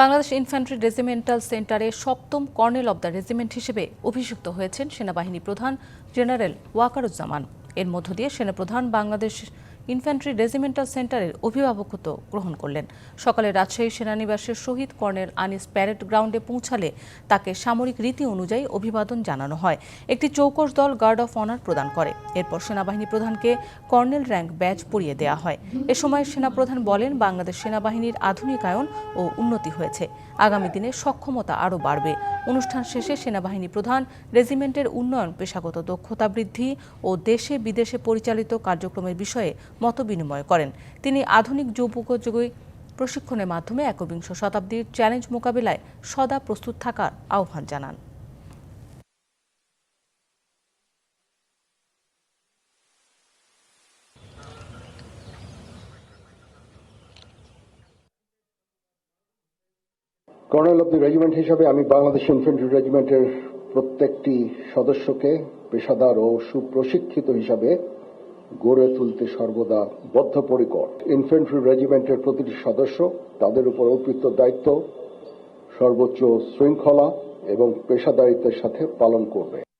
Bangladesh infantry regimental সেন্টারে সপ্তম colonel of the regiment হিসেবে অভিযুক্ত হয়েছেন সেনাবাহিনী প্রধান জেনারেল ওয়াকারুজ্জামান। এর মধ্য দিয়ে সেনাপ্রধান বাংলাদেশ ইনফ্যান্ট্রি রেজিমেন্টাল সেন্টারের অভিভাবকত্ব গ্রহণ করলেন। সকালে রাজশাহী সেনানিবাসের শহীদ কর্নেল আনিস প্যারেড গ্রাউন্ডে পৌঁছালে তাকে সামরিক রীতি অনুযায়ী অভিবাদন জানানো হয়। একটি চৌকস দল গার্ড অফ অনার প্রদান করে। এরপর সেনাবাহিনী প্রধানকে কর্নেল র্যাঙ্ক ব্যাজ পরিয়ে দেওয়া হয়। এ সময় সেনাপ্রধান বলেন, বাংলাদেশ সেনাবাহিনীর আধুনিকায়ন ও উন্নতি হয়েছে। আগামী দিনে সক্ষমতা আরও বাড়বে। অনুষ্ঠান শেষে সেনাবাহিনী প্রধান রেজিমেন্টের উন্নয়ন পেশাগত দক্ষতা বৃদ্ধি ও দেশে বিদেশে পরিচালিত কার্যক্রমের বিষয়ে মতবিনিময় করেন। তিনি আধুনিক যুগোপযোগী প্রশিক্ষণের মাধ্যমে একবিংশ শতাব্দীর চ্যালেঞ্জ মোকাবিলায় সদা প্রস্তুত থাকার আহ্বান জানান। কর্নেল অব দি রেজিমেন্ট হিসাবে আমি বাংলাদেশ ইনফেন্ট্রি রেজিমেন্টের প্রত্যেকটি সদস্যকে, পেশাদার ও সুপ্রশিক্ষিত হিসাবে গড়ে তুলতে সর্বদা বদ্ধপরিকর। ইনফেন্ট্রি রেজিমেন্টের প্রতিটি সদস্য তাদের উপর অর্পিত দায়িত্ব, সর্বোচ্চ শৃঙ্খলা এবং পেশাদারিত্বের সাথে পালন করবে।